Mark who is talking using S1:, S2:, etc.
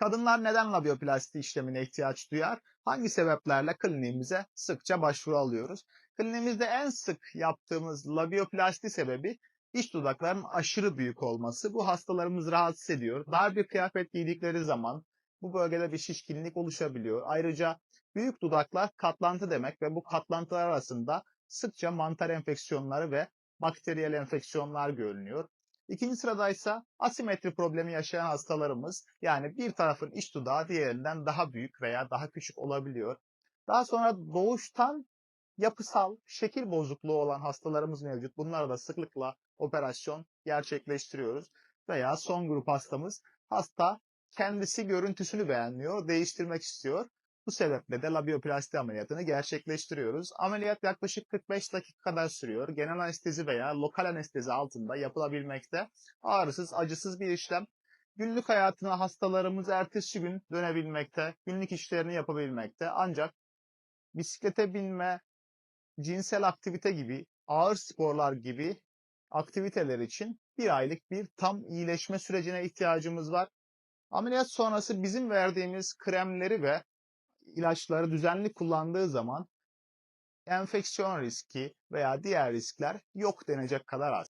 S1: Kadınlar neden labioplasti işlemine ihtiyaç duyar? Hangi sebeplerle kliniğimize sıkça başvuru alıyoruz? Kliniğimizde en sık yaptığımız labioplasti sebebi iç dudakların aşırı büyük olması. Bu hastalarımız rahatsız ediyor. Dar bir kıyafet giydikleri zaman bu bölgede bir şişkinlik oluşabiliyor. Ayrıca büyük dudaklar katlantı demek ve bu katlantılar arasında sıkça mantar enfeksiyonları ve bakteriyel enfeksiyonlar görünüyor. İkinci sırada ise asimetri problemi yaşayan hastalarımız yani bir tarafın iç dudağı diğerinden daha büyük veya daha küçük olabiliyor. Daha sonra doğuştan yapısal şekil bozukluğu olan hastalarımız mevcut. Bunlara da sıklıkla operasyon gerçekleştiriyoruz. Veya son grup hastamız hasta kendisi görüntüsünü beğenmiyor, değiştirmek istiyor. Bu sebeple de labioplasti ameliyatını gerçekleştiriyoruz. Ameliyat yaklaşık 45 dakika kadar sürüyor. Genel anestezi veya lokal anestezi altında yapılabilmekte. Ağrısız, acısız bir işlem. Günlük hayatına hastalarımız ertesi gün dönebilmekte, günlük işlerini yapabilmekte. Ancak bisiklete binme, cinsel aktivite gibi, ağır sporlar gibi aktiviteler için bir aylık bir tam iyileşme sürecine ihtiyacımız var. Ameliyat sonrası bizim verdiğimiz kremleri ve ilaçları düzenli kullandığı zaman enfeksiyon riski veya diğer riskler yok denecek kadar az.